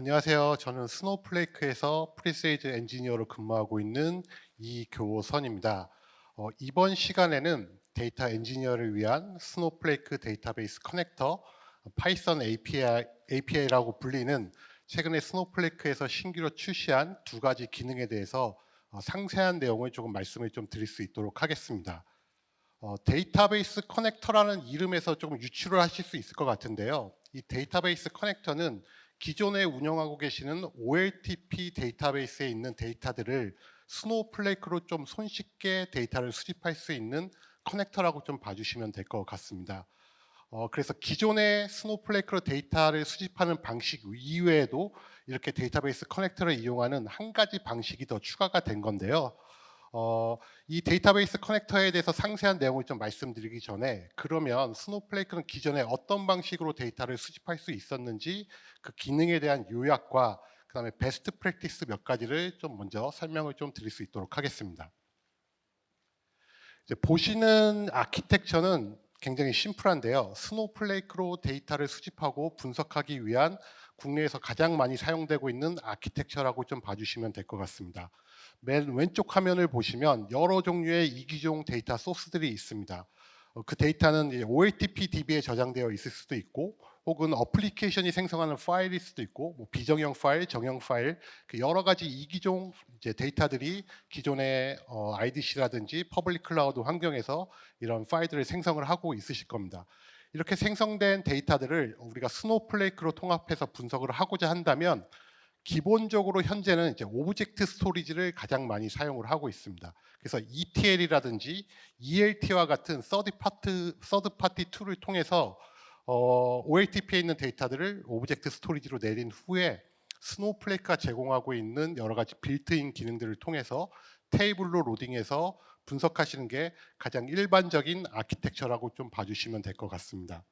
안녕하세요. 저는 스노우플레이크에서 프리세이즈 엔지니어로 근무하고 있는 이교선입니다. 어, 이번 시간에는 데이터 엔지니어를 위한 스노우플레이크 데이터베이스 커넥터, 파이썬 API, API라고 불리는 최근에 스노우플레이크에서 신규로 출시한 두 가지 기능에 대해서 어, 상세한 내용을 조금 말씀을 좀 드릴 수 있도록 하겠습니다. 어, 데이터베이스 커넥터라는 이름에서 조금 유추를 하실 수 있을 것 같은데요. 이 데이터베이스 커넥터는 기존에 운영하고 계시는 OLTP 데이터베이스에 있는 데이터들을 스노우플레이크로 좀 손쉽게 데이터를 수집할 수 있는 커넥터라고 좀 봐주시면 될 것 같습니다. 어, 그래서 기존의 스노우플레이크로 데이터를 수집하는 방식 이외에도 이렇게 데이터베이스 커넥터를 이용하는 한 가지 방식이 더 추가가 된 건데요. 어, 이 데이터베이스 커넥터에 대해서 상세한 내용을 좀 말씀드리기 전에 그러면 스노우플레이크는 기존에 어떤 방식으로 데이터를 수집할 수 있었는지 그 기능에 대한 요약과 그다음에 베스트 프랙티스 몇 가지를 좀 먼저 설명을 좀 드릴 수 있도록 하겠습니다. 보시는 아키텍처는 굉장히 심플한데요. 스노우플레이크로 데이터를 수집하고 분석하기 위한 국내에서 가장 많이 사용되고 있는 아키텍처라고 좀 봐주시면 될 것 같습니다. 맨 왼쪽 화면을 보시면 여러 종류의 이기종 데이터 소스들이 있습니다. 어, 그 데이터는 OLTP DB에 저장되어 있을 수도 있고 혹은 어플리케이션이 생성하는 파일일 수도 있고 뭐 비정형 파일, 정형 파일 그 여러 가지 이기종 데이터들이 기존의 어, IDC라든지 퍼블릭 클라우드 환경에서 이런 파일들을 생성을 하고 있으실 겁니다. 이렇게 생성된 데이터들을 우리가 스노우플레이크로 통합해서 분석을 하고자 한다면 기본적으로 현재는 이제 오브젝트 스토리지를 가장 많이 사용을 하고 있습니다. 그래서 ETL이라든지 ELT와 같은 서드 파트 서드 파티 툴을 통해서 어, OLTP에 있는 데이터들을 오브젝트 스토리지로 내린 후에 스노우플레이크가 제공하고 있는 여러 가지 빌트인 기능들을 통해서 테이블로 로딩해서 분석하시는 게 가장 일반적인 아키텍처라고 좀 봐주시면 될 것 같습니다.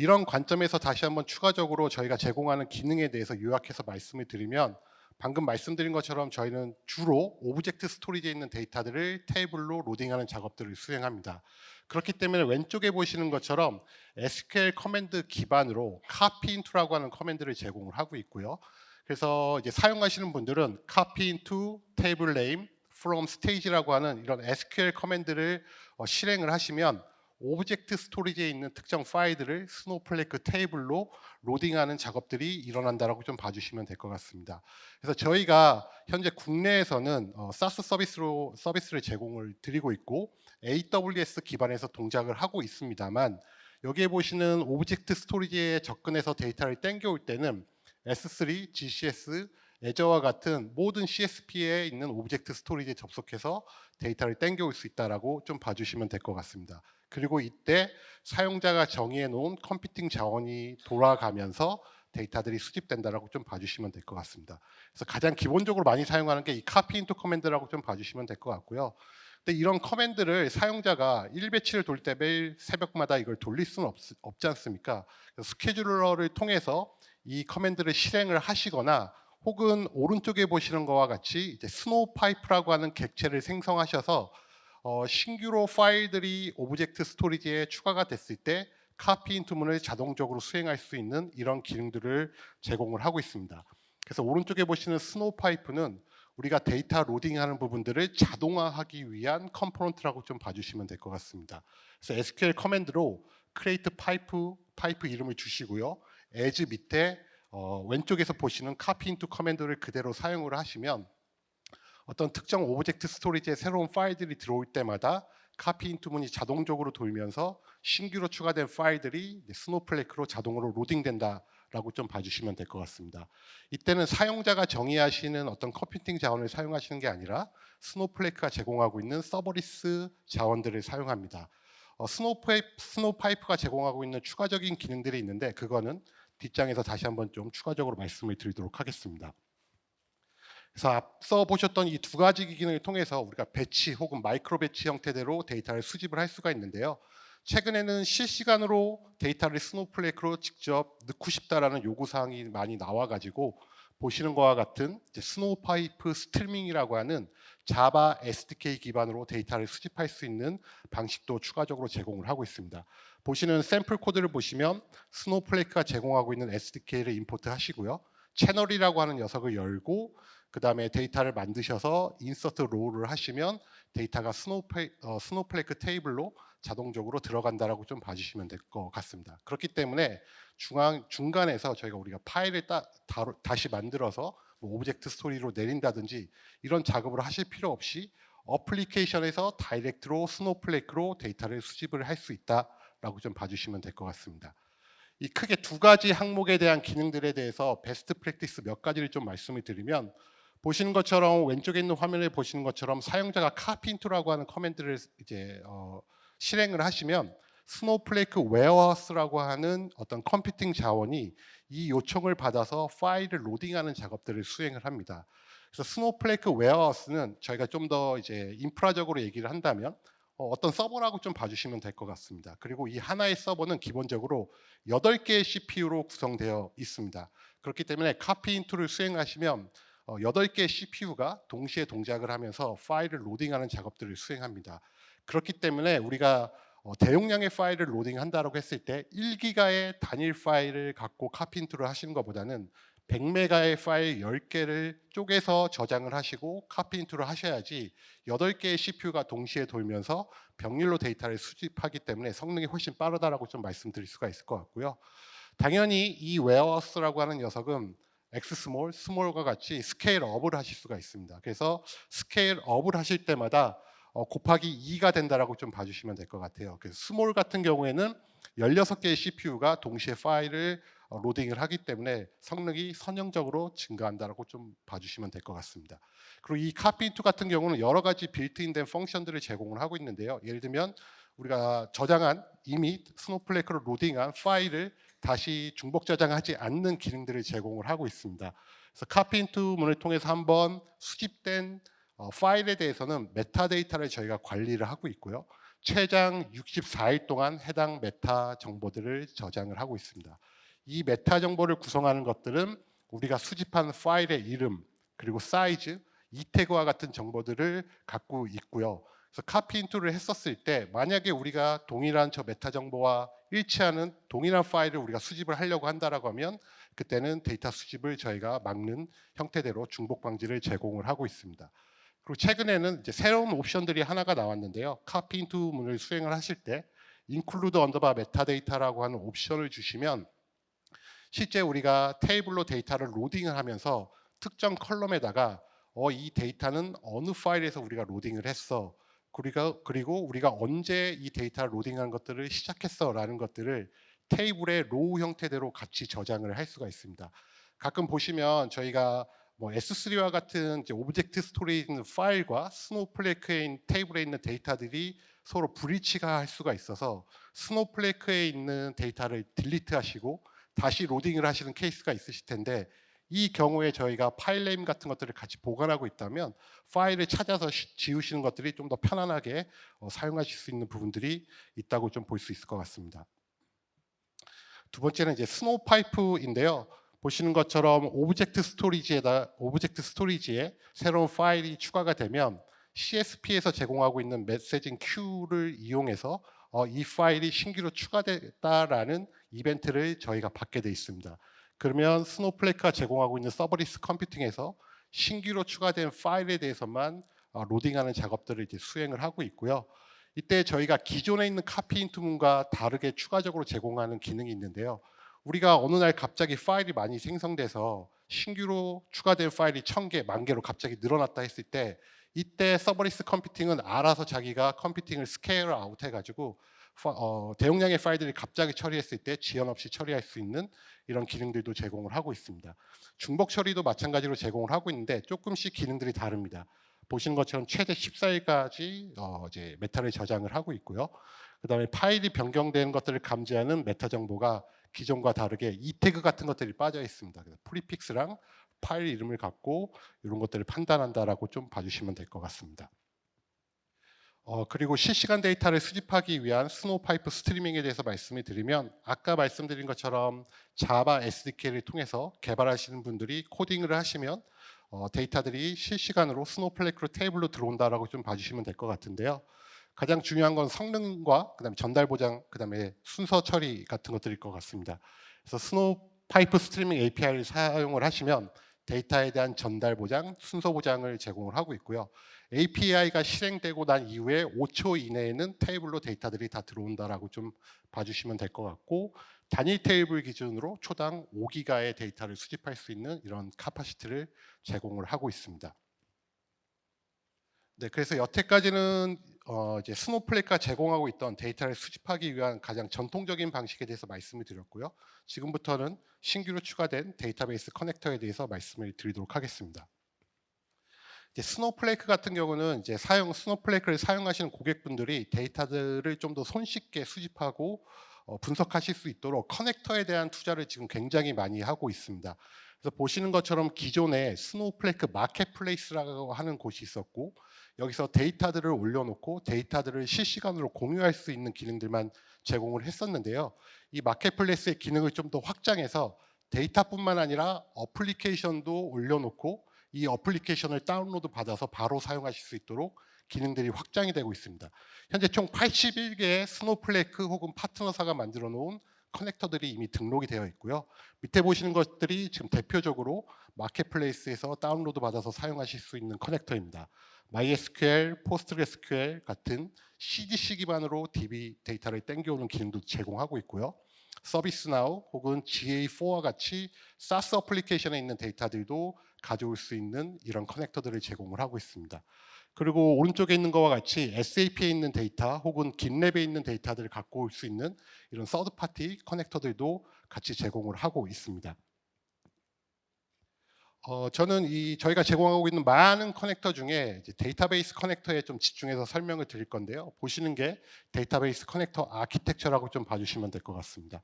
이런 관점에서 다시 한번 추가적으로 저희가 제공하는 기능에 대해서 요약해서 말씀을 드리면 방금 말씀드린 것처럼 저희는 주로 오브젝트 스토리지에 있는 데이터들을 테이블로 로딩하는 작업들을 수행합니다. 그렇기 때문에 왼쪽에 보시는 것처럼 SQL 커맨드 기반으로 copy into라고 하는 커맨드를 제공을 하고 있고요. 그래서 이제 사용하시는 분들은 copy into table name from stage라고 하는 이런 SQL 커맨드를 어, 실행을 하시면 오브젝트 스토리지에 있는 특정 파일들을 스노우플레이크 테이블로 로딩하는 작업들이 일어난다라고 좀 봐주시면 될 것 같습니다. 그래서 저희가 현재 국내에서는 어, SaaS 서비스로 서비스를 제공을 드리고 있고 AWS 기반에서 동작을 하고 있습니다만 여기에 보시는 오브젝트 스토리지에 접근해서 데이터를 땡겨올 때는 S3, GCS, 애저와 같은 모든 CSP에 있는 오브젝트 스토리지에 접속해서 데이터를 땡겨올 수 있다라고 좀 봐주시면 될 것 같습니다. 그리고 이때 사용자가 정의해 놓은 컴퓨팅 자원이 돌아가면서 데이터들이 수집된다라고 좀 봐주시면 될 것 같습니다. 그래서 가장 기본적으로 많이 사용하는 게 이 카피 인투 커맨드라고 좀 봐주시면 될 것 같고요. 근데 이런 커맨드를 사용자가 1배치를 돌 때 매일 새벽마다 이걸 돌릴 수는 없, 없지 않습니까? 스케줄러를 통해서 이 커맨드를 실행을 하시거나 혹은 오른쪽에 보시는 것과 같이 이제 스노우 파이프라고 하는 객체를 생성하셔서 어, 신규로 파일들이 오브젝트 스토리지에 추가가 됐을 때 카피 인투문을 자동적으로 수행할 수 있는 이런 기능들을 제공을 하고 있습니다. 그래서 오른쪽에 보시는 스노우 파이프는 우리가 데이터 로딩하는 부분들을 자동화하기 위한 컴포넌트라고 좀 봐주시면 될 것 같습니다. 그래서 SQL 커맨드로 create 파이프 파이프 이름을 주시고요. as 밑에 어, 왼쪽에서 보시는 copy into 커맨드를 그대로 사용을 하시면 어떤 특정 오브젝트 스토리지에 새로운 파일들이 들어올 때마다 카피 인투 문이 자동적으로 돌면서 신규로 추가된 파일들이 스노플레이크로 자동으로 로딩된다라고 좀 봐주시면 될 것 같습니다. 이때는 사용자가 정의하시는 어떤 컴퓨팅 자원을 사용하시는 게 아니라 스노플레이크가 제공하고 있는 서버리스 자원들을 사용합니다. 어, 스노파이프, 스노파이프가 제공하고 있는 추가적인 기능들이 있는데 그거는 뒷장에서 다시 한번 좀 추가적으로 말씀을 드리도록 하겠습니다. 그래서 앞서 보셨던 이 두 가지 기능을 통해서 우리가 배치 혹은 마이크로 배치 형태대로 데이터를 수집을 할 수가 있는데요. 최근에는 실시간으로 데이터를 스노플레이크로 직접 넣고 싶다라는 요구 사항이 많이 나와가지고 보시는 것과 같은 스노우파이프 스트리밍이라고 하는 자바 SDK 기반으로 데이터를 수집할 수 있는 방식도 추가적으로 제공을 하고 있습니다. 보시는 샘플 코드를 보시면 스노우플레이크가 제공하고 있는 SDK를 임포트 하시고요. 채널이라고 하는 녀석을 열고 그 다음에 데이터를 만드셔서 인서트 로우를 하시면 데이터가 스노우플레, 어, 스노우플레이크 테이블로 자동적으로 들어간다라고 좀 봐주시면 될 것 같습니다. 그렇기 때문에 중앙 중간에서 저희가 우리가 파일을 따, 다루- 다시 만들어서 뭐 오브젝트 스토리로 내린다든지 이런 작업을 하실 필요 없이 어플리케이션에서 다이렉트로 스노우플레이크로 데이터를 수집을 할 수 있다라고 좀 봐주시면 될 것 같습니다. 이 크게 두 가지 항목에 대한 기능들에 대해서 베스트 프랙티스 몇 가지를 좀 말씀을 드리면 보시는 것처럼 왼쪽에 있는 화면에 보시는 것처럼 사용자가 카핀투라고 하는 커맨드를 이제 어, 실행을 하시면 스노우플레이크 웨어하우스라고 하는 어떤 컴퓨팅 자원이 이 요청을 받아서 파일을 로딩하는 작업들을 수행을 합니다. 그래서 스노우플레이크 웨어하우스는 저희가 좀 더 이제 인프라적으로 얘기를 한다면 어, 어떤 서버라고 좀 봐주시면 될 것 같습니다. 그리고 이 하나의 서버는 기본적으로 8개의 CPU로 구성되어 있습니다. 그렇기 때문에 카피 인투를 수행하시면 어, 8개의 CPU가 동시에 동작을 하면서 파일을 로딩하는 작업들을 수행합니다. 그렇기 때문에 우리가 어, 대용량의 파일을 로딩한다고 했을 때 1기가의 단일 파일을 갖고 인투를 하시는 것보다는 100메가의 파일 10개를 쪼개서 저장을 하시고 카피 인투를 하셔야지 8개의 CPU가 동시에 돌면서 병렬로 데이터를 수집하기 때문에 성능이 훨씬 빠르다라고 좀 말씀드릴 수가 있을 것 같고요. 당연히 이 웨어하우스라고 하는 녀석은 X 스몰, 스몰과 같이 스케일 업을 하실 수가 있습니다. 그래서 스케일 업을 하실 때마다 어, 곱하기 2가 된다라고 좀 봐주시면 될 것 같아요. 그래서 스몰 같은 경우에는 16개의 CPU가 동시에 파일을 어, 로딩을 하기 때문에 성능이 선형적으로 증가한다라고 좀 봐주시면 될 것 같습니다. 그리고 이 카피2 같은 경우는 여러 가지 빌트인된 펑션들을 제공을 하고 있는데요. 예를 들면 우리가 저장한 이미 스노플레이크로 로딩한 파일을 다시 중복 저장하지 않는 기능들을 제공을 하고 있습니다. 그래서 카피2 문을 통해서 한번 수집된 어, 파일에 대해서는 메타데이터를 저희가 관리를 하고 있고요. 최장 64일 동안 해당 메타 정보들을 저장을 하고 있습니다. 이 메타 정보를 구성하는 것들은 우리가 수집한 파일의 이름 그리고 사이즈, 이 태그와 같은 정보들을 갖고 있고요. 그래서 카피 인투를 했었을 때 만약에 우리가 동일한 저 메타 정보와 일치하는 동일한 파일을 우리가 수집을 하려고 한다라고 하면 그때는 데이터 수집을 저희가 막는 형태대로 중복 방지를 제공을 하고 있습니다. 그리고 최근에는 이제 새로운 옵션들이 하나가 나왔는데요. 카피 인투 문을 수행을 하실 때 include 언더바 메타데이터라고 하는 옵션을 주시면 실제 우리가 테이블로 데이터를 로딩을 하면서 특정 컬럼에다가 어, 이 데이터는 어느 파일에서 우리가 로딩을 했어. 그리고, 그리고 우리가 언제 이 데이터를 로딩하는 것들을 시작했어라는 것들을 테이블의 로우 형태대로 같이 저장을 할 수가 있습니다. 가끔 보시면 저희가 뭐 S3와 같은 오브젝트 스토리에 있는 파일과 스노우플레이크에 있는 테이블에 있는 데이터들이 서로 브리치가 할 수가 있어서 스노우플레이크에 있는 데이터를 딜리트 하시고 다시 로딩을 하시는 케이스가 있으실 텐데 이 경우에 저희가 파일 네임 같은 것들을 같이 보관하고 있다면 파일을 찾아서 시- 지우시는 것들이 좀 더 편안하게 어, 사용하실 수 있는 부분들이 있다고 좀 볼 수 있을 것 같습니다. 두 번째는 이제 스노우 파이프인데요. 보시는 것처럼 오브젝트 스토리지에다 오브젝트 스토리지에 새로운 파일이 추가가 되면 CSP에서 제공하고 있는 메시징 큐를 이용해서 어, 이 파일이 신규로 추가됐다라는 이벤트를 저희가 받게 돼 있습니다. 그러면 스노플레이크가 제공하고 있는 서버리스 컴퓨팅에서 신규로 추가된 파일에 대해서만 어, 로딩하는 작업들을 이제 수행을 하고 있고요. 이때 저희가 기존에 있는 카피 인투문과 다르게 추가적으로 제공하는 기능이 있는데요. 우리가 어느 날 갑자기 파일이 많이 생성돼서 신규로 추가된 파일이 천 개, 만 개로 갑자기 늘어났다 했을 때 이때 서버리스 컴퓨팅은 알아서 자기가 컴퓨팅을 스케일 아웃 해가지고 파- 어, 대용량의 파일들이 갑자기 처리했을 때 지연 없이 처리할 수 있는 이런 기능들도 제공을 하고 있습니다. 중복 처리도 마찬가지로 제공을 하고 있는데 조금씩 기능들이 다릅니다. 보시는 것처럼 최대 14일까지 어, 이제 메타를 저장을 하고 있고요. 그다음에 파일이 변경되는 것들을 감지하는 메타 정보가 기존과 다르게 이 태그 같은 것들이 빠져 있습니다. 그래서 프리픽스랑 파일 이름을 갖고 이런 것들을 판단한다라고 좀 봐주시면 될 것 같습니다. 어, 그리고 실시간 데이터를 수집하기 위한 스노우파이프 스트리밍에 대해서 말씀을 드리면 아까 말씀드린 것처럼 자바 SDK를 통해서 개발하시는 분들이 코딩을 하시면 어, 데이터들이 실시간으로 스노우플레이크로 테이블로 들어온다라고 좀 봐주시면 될 것 같은데요. 가장 중요한 건 성능과 그다음에 전달 보장, 그다음에 순서 처리 같은 것들일 것 같습니다. 그래서 스노우파이프 스트리밍 API를 사용을 하시면 데이터에 대한 전달 보장, 순서 보장을 제공을 하고 있고요. API가 실행되고 난 이후에 5초 이내에는 테이블로 데이터들이 다 들어온다라고 좀 봐주시면 될 것 같고 단일 테이블 기준으로 초당 5기가의 데이터를 수집할 수 있는 이런 카파시티를 제공을 하고 있습니다. 네, 그래서 여태까지는 어, 이제 스노플레이크가 제공하고 있던 데이터를 수집하기 위한 가장 전통적인 방식에 대해서 말씀을 드렸고요. 지금부터는 신규로 추가된 데이터베이스 커넥터에 대해서 말씀을 드리도록 하겠습니다. 스노플레이크 같은 경우는 이제 사용 스노플레이크를 사용하시는 고객분들이 데이터들을 좀 더 손쉽게 수집하고 어, 분석하실 수 있도록 커넥터에 대한 투자를 지금 굉장히 많이 하고 있습니다. 그래서 보시는 것처럼 기존에 스노플레이크 마켓플레이스라고 하는 곳이 있었고 여기서 데이터들을 올려놓고 데이터들을 실시간으로 공유할 수 있는 기능들만 제공을 했었는데요. 이 마켓플레이스의 기능을 좀 더 확장해서 데이터뿐만 아니라 어플리케이션도 올려놓고 이 어플리케이션을 다운로드 받아서 바로 사용하실 수 있도록 기능들이 확장이 되고 있습니다. 현재 총 81개의 스노플레이크 혹은 파트너사가 만들어 놓은 커넥터들이 이미 등록이 되어 있고요. 밑에 보시는 것들이 지금 대표적으로 마켓플레이스에서 다운로드 받아서 사용하실 수 있는 커넥터입니다. MySQL, PostgreSQL 같은 CDC 기반으로 DB 데이터를 땡겨오는 기능도 제공하고 있고요. 서비스나우 혹은 GA4와 같이 SaaS 어플리케이션에 있는 데이터들도 가져올 수 있는 이런 커넥터들을 제공을 하고 있습니다. 그리고 오른쪽에 있는 것과 같이 SAP에 있는 데이터 혹은 긴랩에 있는 데이터들을 갖고 올 수 있는 이런 서드 파티 커넥터들도 같이 제공을 하고 있습니다. 어, 저는 이 저희가 제공하고 있는 많은 커넥터 중에 데이터베이스 커넥터에 좀 집중해서 설명을 드릴 건데요. 보시는 게 데이터베이스 커넥터 아키텍처라고 좀 봐주시면 될 것 같습니다.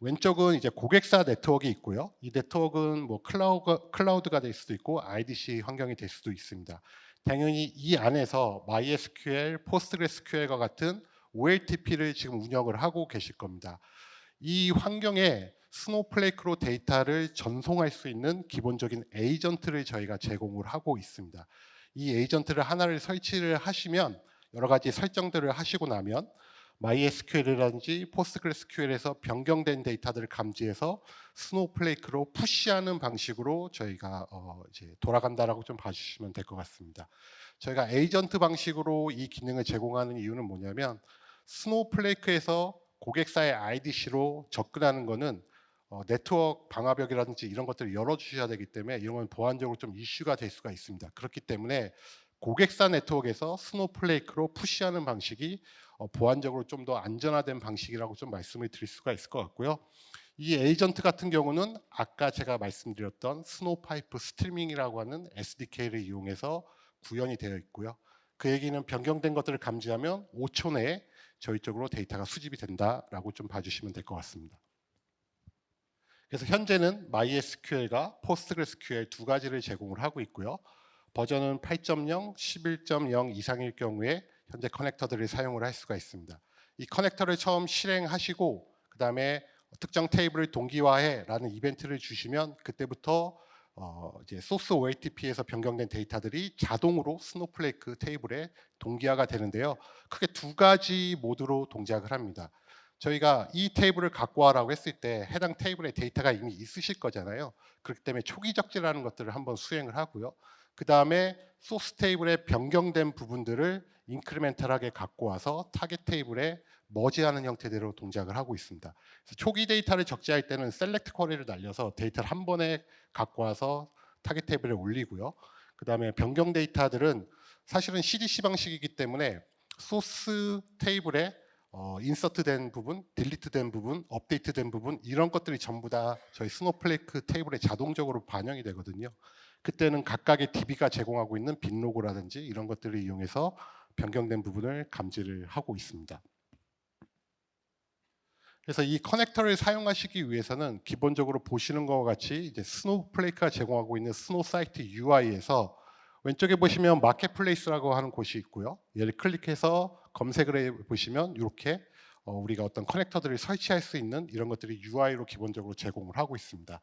왼쪽은 이제 고객사 네트워크 있고요. 이 네트워크는 뭐 클라우드, 클라우드가 될 수도 있고 IDC 환경이 될 수도 있습니다. 당연히 이 안에서 MySQL, PostgreSQL과 같은 OLTP를 지금 운영을 하고 계실 겁니다. 이 환경에 스노플레이크로 데이터를 전송할 수 있는 기본적인 에이전트를 저희가 제공을 하고 있습니다. 이 에이전트를 하나를 설치를 하시면 여러 가지 설정들을 하시고 나면 MySQL이라든지 PostgreSQL에서 변경된 데이터들을 감지해서 스노플레이크로 푸시하는 방식으로 저희가 어 이제 돌아간다라고 좀 봐주시면 될 것 같습니다. 저희가 에이전트 방식으로 이 기능을 제공하는 이유는 뭐냐면 스노플레이크에서 고객사의 IDC로 접근하는 것은 어, 네트워크 방화벽이라든지 이런 것들을 열어주셔야 되기 때문에 이런 건 보안적으로 좀 이슈가 될 수가 있습니다. 그렇기 때문에 고객사 네트워크에서 스노플레이크로 푸시하는 방식이 어, 보안적으로 좀 더 안전화된 방식이라고 좀 말씀을 드릴 수가 있을 것 같고요. 이 에이전트 같은 경우는 아까 제가 말씀드렸던 스노파이프 스트리밍이라고 하는 SDK를 이용해서 구현이 되어 있고요. 그 얘기는 변경된 것들을 감지하면 5초 내에 저희 쪽으로 데이터가 수집이 된다라고 좀 봐주시면 될 것 같습니다. 그래서 현재는 MySQL과 PostgreSQL 두 가지를 제공을 하고 있고요. 버전은 8.0, 11.0 이상일 경우에 현재 커넥터들을 사용을 할 수가 있습니다. 이 커넥터를 처음 실행하시고 그 다음에 특정 테이블을 동기화해라는 이벤트를 주시면 그때부터 어 이제 소스 OLTP에서 변경된 데이터들이 자동으로 스노플레이크 테이블에 동기화가 되는데요. 크게 두 가지 모드로 동작을 합니다. 저희가 이 테이블을 갖고 와라고 했을 때 해당 테이블에 데이터가 이미 있으실 거잖아요. 그렇기 때문에 초기 적재라는 것들을 한번 수행을 하고요. 그 다음에 소스 테이블에 변경된 부분들을 인크리멘탈하게 갖고 와서 타겟 테이블에 머지하는 형태대로 동작을 하고 있습니다. 초기 데이터를 적재할 때는 셀렉트 쿼리를 날려서 데이터를 한 번에 갖고 와서 타겟 테이블에 올리고요. 그 다음에 변경 데이터들은 사실은 CDC 방식이기 때문에 소스 테이블에 어, 인서트된 부분, 딜리트된 부분, 업데이트된 부분 이런 것들이 전부 다 저희 스노플레이크 테이블에 자동적으로 반영이 되거든요. 그때는 각각의 DB가 제공하고 있는 빈로그라든지 이런 것들을 이용해서 변경된 부분을 감지를 하고 있습니다. 그래서 이 커넥터를 사용하시기 위해서는 기본적으로 보시는 것과 같이 이제 스노플레이크가 제공하고 있는 스노 사이트 UI에서 왼쪽에 보시면 마켓플레이스라고 하는 곳이 있고요. 얘를 클릭해서 검색을 해 보시면 이렇게 어, 우리가 어떤 커넥터들을 설치할 수 있는 이런 것들이 UI로 기본적으로 제공을 하고 있습니다.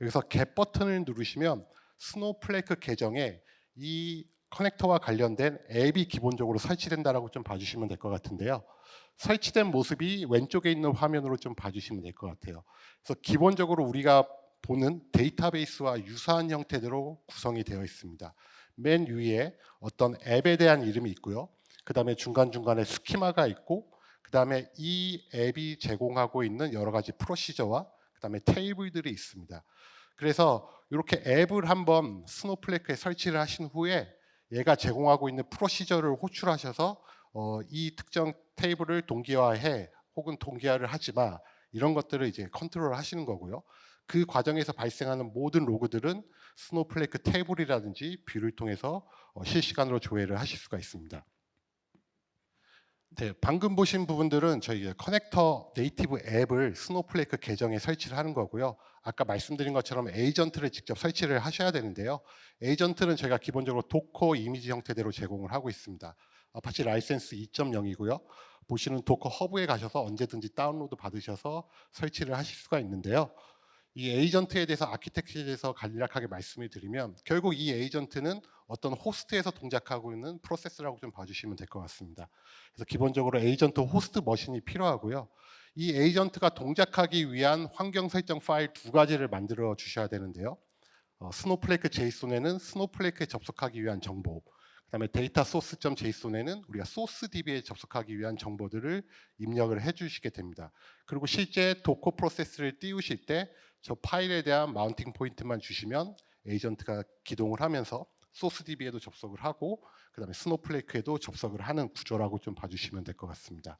여기서 겟 버튼을 누르시면 스노우플레이크 계정에 이 커넥터와 관련된 앱이 기본적으로 설치된다라고 좀 봐주시면 될 것 같은데요. 설치된 모습이 왼쪽에 있는 화면으로 좀 봐주시면 될 것 같아요. 그래서 기본적으로 우리가 보는 데이터베이스와 유사한 형태대로 구성이 되어 있습니다. 맨 위에 어떤 앱에 대한 이름이 있고요. 그 다음에 중간중간에 스키마가 있고 그 다음에 이 앱이 제공하고 있는 여러 가지 프로시저와 그 다음에 테이블들이 있습니다. 그래서 이렇게 앱을 한번 스노플레이크에 설치를 하신 후에 얘가 제공하고 있는 프로시저를 호출하셔서 어, 이 특정 테이블을 동기화해 혹은 동기화를 하지 마 이런 것들을 이제 컨트롤 하시는 거고요. 그 과정에서 발생하는 모든 로그들은 스노플레이크 테이블이라든지 뷰를 통해서 어, 실시간으로 조회를 하실 수가 있습니다. 네, 방금 보신 부분들은 저희 커넥터 네이티브 앱을 스노플레이크 계정에 설치를 하는 거고요. 아까 말씀드린 것처럼 에이전트를 직접 설치를 하셔야 되는데요. 에이전트는 저희가 기본적으로 도커 이미지 형태대로 제공을 하고 있습니다. 아파치 라이센스 2.0이고요. 보시는 도커 허브에 가셔서 언제든지 다운로드 받으셔서 설치를 하실 수가 있는데요. 이 에이전트에 대해서 아키텍처에 대해서 간략하게 말씀을 드리면 결국 이 에이전트는 어떤 호스트에서 동작하고 있는 프로세스라고 좀 봐주시면 될 것 같습니다. 그래서 기본적으로 에이전트 호스트 머신이 필요하고요. 이 에이전트가 동작하기 위한 환경 설정 파일 두 가지를 만들어 주셔야 되는데요. 어, 스노플레이크 제이손에는 스노플레이크에 접속하기 위한 정보, 그다음에 데이터 소스.json에는 우리가 소스 DB에 접속하기 위한 정보들을 입력을 해주시게 됩니다. 그리고 실제 도커 프로세스를 띄우실 때 저 파일에 대한 마운팅 포인트만 주시면 에이전트가 기동을 하면서 소스 DB에도 접속을 하고 그다음에 스노플레이크에도 접속을 하는 구조라고 좀 봐주시면 될 것 같습니다.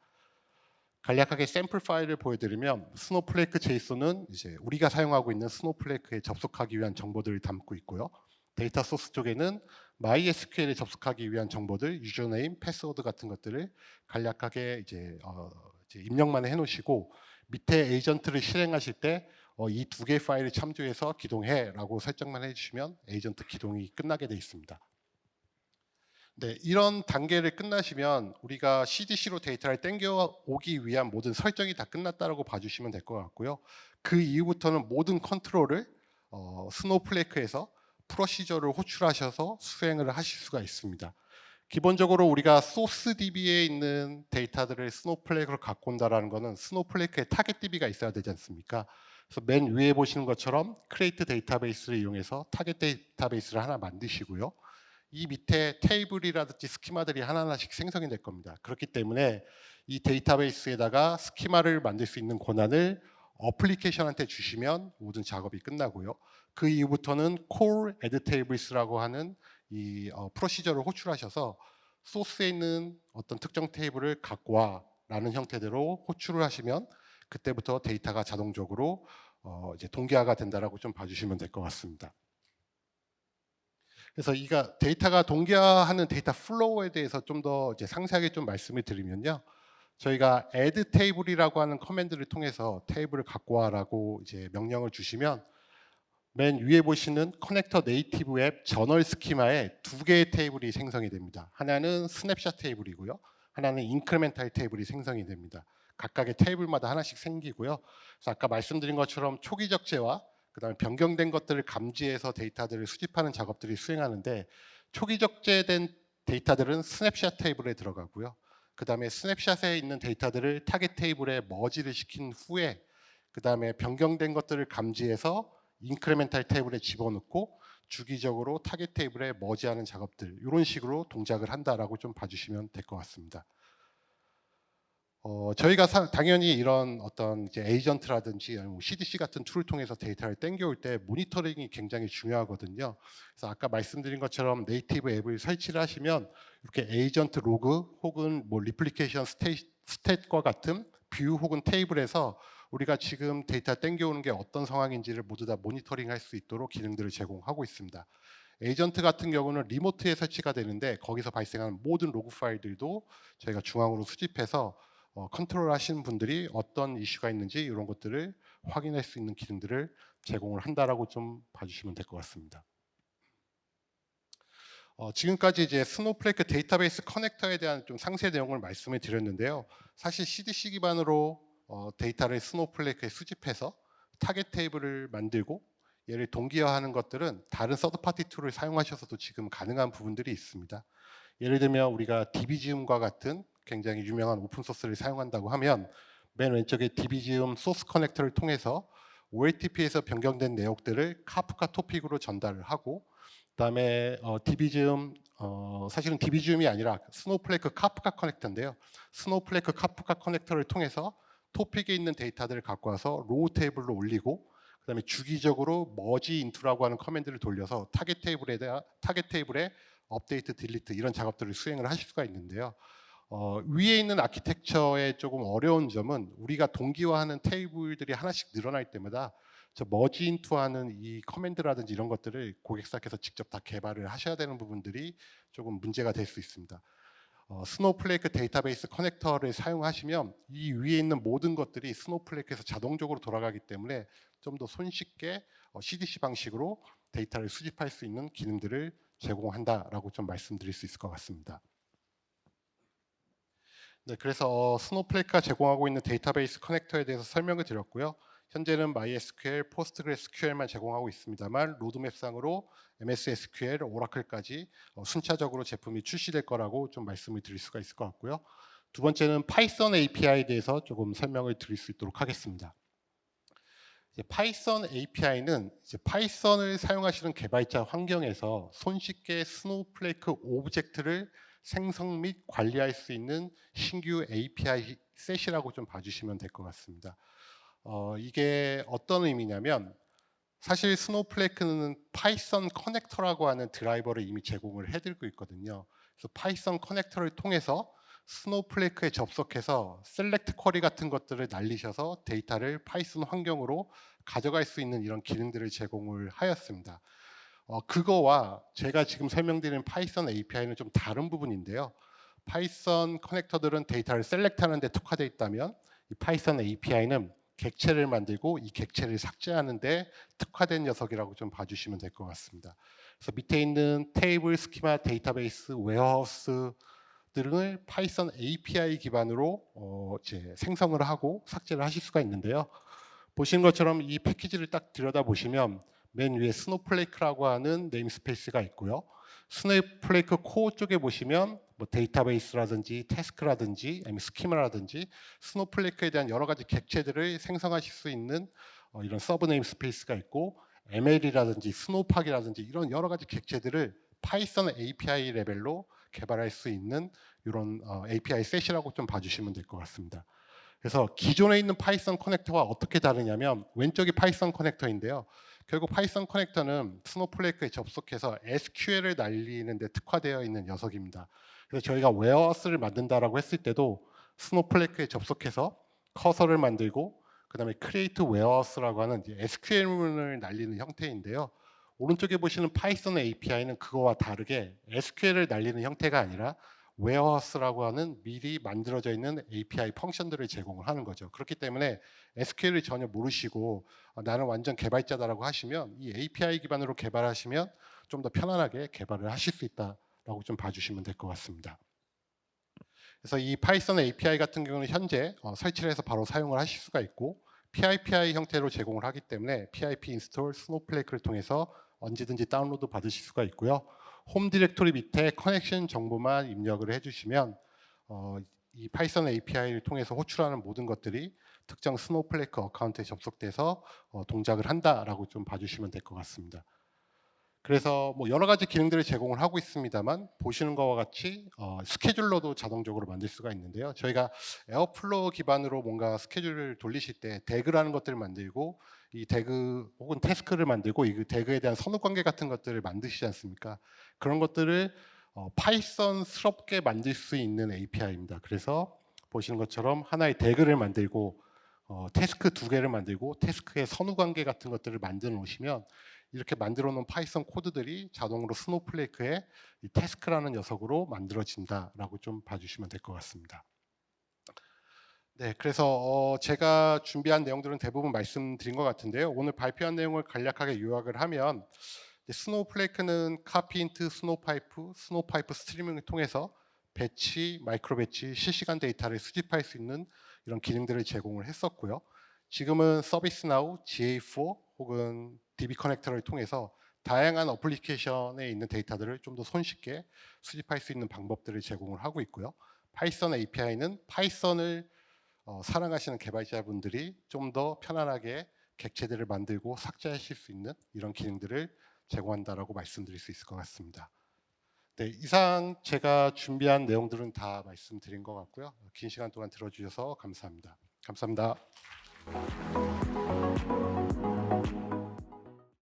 간략하게 샘플 파일을 보여드리면 스노플레이크 제이슨은 이제 우리가 사용하고 있는 스노플레이크에 접속하기 위한 정보들을 담고 있고요. 데이터 소스 쪽에는 MySQL에 접속하기 위한 정보들, 유저네임, 패스워드 같은 것들을 간략하게 이제, 어, 이제 입력만 해놓으시고 밑에 에이전트를 실행하실 때 어, 이 두 개의 파일을 참조해서 기동해라고 설정만 해주시면 에이전트 기동이 끝나게 돼 있습니다. 네, 이런 단계를 끝나시면 우리가 CDC로 데이터를 땡겨 오기 위한 모든 설정이 다 끝났다라고 봐주시면 될 것 같고요. 그 이후부터는 모든 컨트롤을 어, 스노플레이크에서 프로시저를 호출하셔서 수행을 하실 수가 있습니다. 기본적으로 우리가 소스 DB에 있는 데이터들을 스노플레이크로 갖고 온다라는 것은 스노플레이크에 타겟 DB가 있어야 되지 않습니까? 그래서 맨 위에 보시는 것처럼 크레이트 데이터베이스를 이용해서 타겟 데이터베이스를 하나 만드시고요. 이 밑에 테이블이라든지 스키마들이 하나하나씩 생성이 될 겁니다. 그렇기 때문에 이 데이터베이스에다가 스키마를 만들 수 있는 권한을 어플리케이션한테 주시면 모든 작업이 끝나고요. 그 이후부터는 core add tables라고 하는 이 어, 프로시저를 호출하셔서 소스에 있는 어떤 특정 테이블을 갖고 와라는 형태대로 호출을 하시면 그때부터 데이터가 자동적으로 어, 이제 동기화가 된다라고 좀 봐주시면 될 것 같습니다. 그래서 이가 데이터가 동기화하는 데이터 플로우에 대해서 좀 더 상세하게 좀 말씀을 드리면요. 저희가 add table이라고 하는 커맨드를 통해서 테이블을 갖고 와라고 이제 명령을 주시면 맨 위에 보시는 커넥터 네이티브 앱 저널 스키마에 두 개의 테이블이 생성이 됩니다. 하나는 스냅샷 테이블이고요. 하나는 인크레멘탈 테이블이 생성이 됩니다. 각각의 테이블마다 하나씩 생기고요. 그래서 아까 말씀드린 것처럼 초기 적재와 그다음에 변경된 것들을 감지해서 데이터들을 수집하는 작업들이 수행하는데 초기 적재된 데이터들은 스냅샷 테이블에 들어가고요. 그다음에 스냅샷에 있는 데이터들을 타겟 테이블에 머지를 시킨 후에 그다음에 변경된 것들을 감지해서 인크레멘탈 테이블에 집어넣고 주기적으로 타겟 테이블에 머지하는 작업들 이런 식으로 동작을 한다라고 좀 봐주시면 될 것 같습니다. 어, 저희가 사, 당연히 이런 어떤 이제 에이전트라든지 아니면 CDC 같은 툴을 통해서 데이터를 땡겨올 때 모니터링이 굉장히 중요하거든요. 그래서 아까 말씀드린 것처럼 네이티브 앱을 설치를 하시면 이렇게 에이전트 로그 혹은 뭐 리플리케이션 스탯과 같은 뷰 혹은 테이블에서 우리가 지금 데이터 땡겨오는 게 어떤 상황인지를 모두 다 모니터링 할 수 있도록 기능들을 제공하고 있습니다. 에이전트 같은 경우는 리모트에 설치가 되는데 거기서 발생하는 모든 로그 파일들도 저희가 중앙으로 수집해서 어, 컨트롤 하시는 분들이 어떤 이슈가 있는지 이런 것들을 확인할 수 있는 기능들을 제공을 한다라고 좀 봐주시면 될 것 같습니다. 어, 지금까지 이제 스노우플레이크 데이터베이스 커넥터에 대한 좀 상세 내용을 말씀을 드렸는데요. 사실 CDC 기반으로 어, 데이터를 스노우플레이크에 수집해서 타겟 테이블을 만들고 얘를 동기화하는 것들은 다른 서드파티 툴을 사용하셔서도 지금 가능한 부분들이 있습니다. 예를 들면 우리가 DB지움과 같은 굉장히 유명한 오픈 소스를 사용한다고 하면 맨 왼쪽에 DB지움 소스 커넥터를 통해서 OLTP에서 변경된 내용들을 카프카 토픽으로 전달을 하고 그다음에 어, DB지움 어, 사실은 DB지움이 아니라 스노우플레이크 카프카 커넥터인데요. 스노우플레이크 카프카 커넥터를 통해서 토픽에 있는 데이터들을 갖고 와서 로우 테이블로 올리고 그다음에 주기적으로 머지 인투라고 하는 커맨드를 돌려서 타겟 테이블에 대한 타겟 테이블에 업데이트, 딜리트 이런 작업들을 수행을 하실 수가 있는데요. 어, 위에 있는 아키텍처의 조금 어려운 점은 우리가 동기화하는 테이블들이 하나씩 늘어날 때마다 저 머지 인투하는 이 커맨드라든지 이런 것들을 고객사께서 직접 다 개발을 하셔야 되는 부분들이 조금 문제가 될 수 있습니다. 어, 스노우플레이크 데이터베이스 커넥터를 사용하시면 이 위에 있는 모든 것들이 스노우플레이크에서 자동적으로 돌아가기 때문에 좀 더 손쉽게 어, CDC 방식으로 데이터를 수집할 수 있는 기능들을 제공한다라고 좀 말씀드릴 수 있을 것 같습니다. 네, 그래서 어, 스노우플레이크가 제공하고 있는 데이터베이스 커넥터에 대해서 설명을 드렸고요. 현재는 MySQL, PostgreSQL만 제공하고 있습니다만 로드맵상으로 MS SQL, 오라클까지 어, 순차적으로 제품이 출시될 거라고 좀 말씀을 드릴 수가 있을 것 같고요. 두 번째는 파이썬 API에 대해서 조금 설명을 드릴 수 있도록 하겠습니다. 파이썬 API는 파이썬을 사용하시는 개발자 환경에서 손쉽게 스노우플레이크 오브젝트를 생성 및 관리할 수 있는 신규 API 셋이라고 좀 봐주시면 될 것 같습니다. 어, 이게 어떤 의미냐면 사실 스노우플레이크는 파이썬 커넥터라고 하는 드라이버를 이미 제공을 해드리고 있거든요. 그래서 파이썬 커넥터를 통해서 스노우플레이크에 접속해서 셀렉트 쿼리 같은 것들을 날리셔서 데이터를 파이썬 환경으로 가져갈 수 있는 이런 기능들을 제공을 하였습니다. 어, 그거와 제가 지금 설명드리는 파이썬 API는 좀 다른 부분인데요. 파이썬 커넥터들은 데이터를 셀렉트하는 데 특화되어 있다면 이 파이썬 API는 객체를 만들고 이 객체를 삭제하는데 특화된 녀석이라고 좀 봐주시면 될 것 같습니다. 그래서 밑에 있는 테이블, 스키마, 데이터베이스, 웨어하우스 등을 파이썬 API 기반으로 어 이제 생성을 하고 삭제를 하실 수가 있는데요. 보시는 것처럼 이 패키지를 딱 들여다 보시면 맨 위에 스노플레이크라고 하는 네임스페이스가 있고요. 스노플레이크 코어 쪽에 보시면 뭐 데이터베이스라든지 태스크라든지 아니면 스키마라든지 스노플레이크에 대한 여러 가지 객체들을 생성하실 수 있는 어, 이런 서브 네임스페이스가 있고 ML이라든지 스노팍이라든지 이런 여러 가지 객체들을 파이썬 API 레벨로 개발할 수 있는 이런 어, API 셋이라고 좀 봐주시면 될 것 같습니다. 그래서 기존에 있는 파이썬 커넥터와 어떻게 다르냐면 왼쪽이 파이썬 커넥터인데요. 결국 파이썬 커넥터는 스노플레이크에 접속해서 SQL을 날리는 데 특화되어 있는 녀석입니다. 그래서 저희가 웨어하우스를 만든다라고 했을 때도 스노플레이크에 접속해서 커서를 만들고 그다음에 크리에이트 웨어하우스라고 하는 SQL문을 날리는 형태인데요. 오른쪽에 보시는 파이썬 API는 그거와 다르게 SQL을 날리는 형태가 아니라 웨어하우스라고 하는 미리 만들어져 있는 API 펑션들을 제공을 하는 거죠. 그렇기 때문에 SQL을 전혀 모르시고 어, 나는 완전 개발자다라고 하시면 이 API 기반으로 개발하시면 좀 더 편안하게 개발을 하실 수 있다라고 좀 봐주시면 될 것 같습니다. 그래서 이 파이썬 API 같은 경우는 현재 어, 설치를 해서 바로 사용을 하실 수가 있고 PIPI 형태로 제공을 하기 때문에 PIP 인스톨 스노플레이크를 통해서 언제든지 다운로드 받으실 수가 있고요. 홈 디렉토리 밑에 커넥션 정보만 입력을 해주시면 어, 이 파이썬 API를 통해서 호출하는 모든 것들이 특정 스노플레이크 어카운트에 접속돼서 어, 동작을 한다라고 좀 봐주시면 될 것 같습니다. 그래서 뭐 여러 가지 기능들을 제공을 하고 있습니다만 보시는 것과 같이 어, 스케줄러도 자동적으로 만들 수가 있는데요. 저희가 에어플로우 기반으로 뭔가 스케줄을 돌리실 때 대그라는 것들을 만들고 이 대그 혹은 태스크를 만들고 이 대그에 대한 선후 관계 같은 것들을 만드시지 않습니까? 그런 것들을 어, 파이썬스럽게 만들 수 있는 API입니다. 그래서 보시는 것처럼 하나의 대그를 만들고 어, 태스크 두 개를 만들고 태스크의 선후 관계 같은 것들을 만들어 놓으시면 이렇게 만들어 놓은 파이썬 코드들이 자동으로 스노플레이크의 이 태스크라는 녀석으로 만들어진다라고 좀 봐주시면 될 것 같습니다. 네, 그래서 어, 제가 준비한 내용들은 대부분 말씀드린 것 같은데요. 오늘 발표한 내용을 간략하게 요약을 하면 스노우플레이크는 카피인트, 스노우파이프, 스노우파이프 스트리밍을 통해서 배치, 마이크로 배치, 실시간 데이터를 수집할 수 있는 이런 기능들을 제공을 했었고요. 지금은 서비스나우, GA4 혹은 DB 커넥터를 통해서 다양한 어플리케이션에 있는 데이터들을 좀 더 손쉽게 수집할 수 있는 방법들을 제공을 하고 있고요. 파이썬 API는 파이썬을 어, 사랑하시는 개발자분들이 좀 더 편안하게 객체들을 만들고 삭제하실 수 있는 이런 기능들을 제공한다라고 말씀드릴 수 있을 것 같습니다. 네, 이상 제가 준비한 내용들은 다 말씀드린 것 같고요. 긴 시간 동안 들어주셔서 감사합니다. 감사합니다.